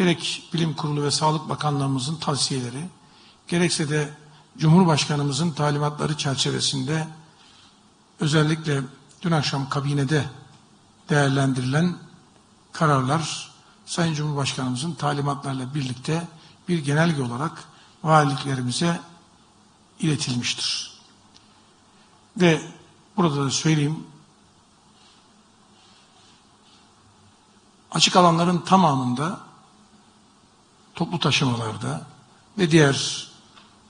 gerek Bilim Kurulu ve Sağlık Bakanlığımızın tavsiyeleri, gerekse de Cumhurbaşkanımızın talimatları çerçevesinde özellikle dün akşam kabinede değerlendirilen kararlar Sayın Cumhurbaşkanımızın talimatlarla birlikte bir genelge olarak valiliklerimize iletilmiştir. Ve burada da söyleyeyim, açık alanların tamamında toplu taşımalarda ve diğer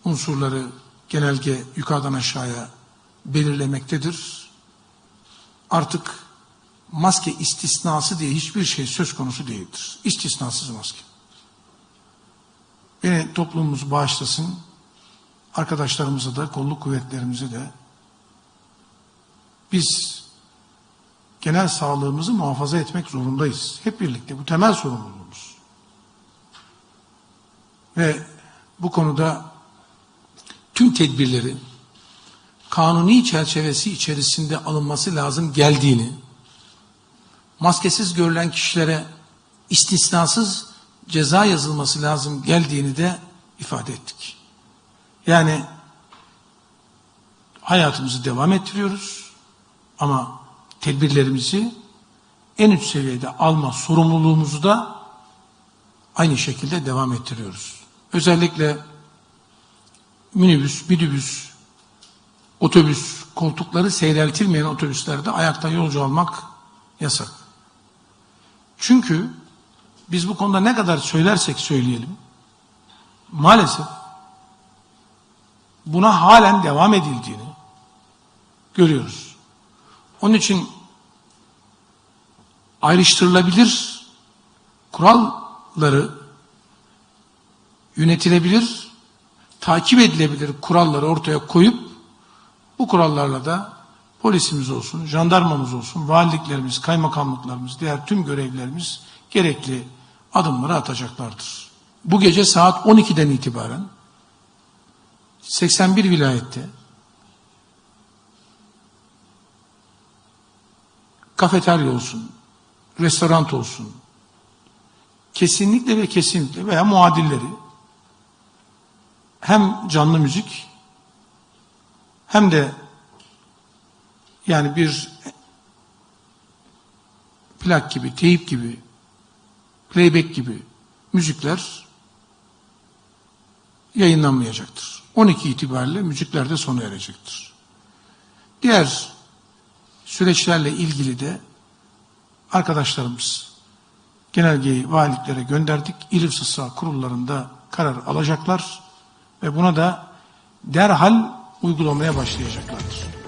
unsurları genelge yukarıdan aşağıya belirlemektedir. Artık maske istisnası diye hiçbir şey söz konusu değildir. İstisnasız maske. Beni toplumumuz bağışlasın, arkadaşlarımıza da, kolluk kuvvetlerimize de biz genel sağlığımızı muhafaza etmek zorundayız. Hep birlikte bu temel sorumluluğumuz. Ve bu konuda tüm tedbirleri kanuni çerçevesi içerisinde alınması lazım geldiğini, maskesiz görülen kişilere istisnasız ceza yazılması lazım geldiğini de ifade ettik. Yani hayatımızı devam ettiriyoruz ama tedbirlerimizi en üst seviyede alma sorumluluğumuzu da aynı şekilde devam ettiriyoruz. Özellikle minibüs, midibüs, otobüs, koltukları seyreltilmeyen otobüslerde ayakta yolcu almak yasak. Çünkü biz bu konuda ne kadar söylersek söyleyelim, maalesef buna halen devam edildiğini görüyoruz. Onun için ayrıştırılabilir kuralları yönetilebilir, takip edilebilir kuralları ortaya koyup bu kurallarla da polisimiz olsun, jandarmamız olsun, valiliklerimiz, kaymakamlıklarımız, diğer tüm görevlilerimiz gerekli adımları atacaklardır. Bu gece saat 12'den itibaren 81 vilayette kafeterya olsun, restoran olsun, kesinlikle ve kesinlikle veya muadilleri hem canlı müzik hem de yani bir plak gibi, teyip gibi, playback gibi müzikler yayınlanmayacaktır. 12 itibariyle müzikler de sona erecektir. Diğer süreçlerle ilgili de arkadaşlarımız genelgeyi valiliklere gönderdik. İl kurullarında karar alacaklar ve buna da derhal uygulamaya başlayacaklardır.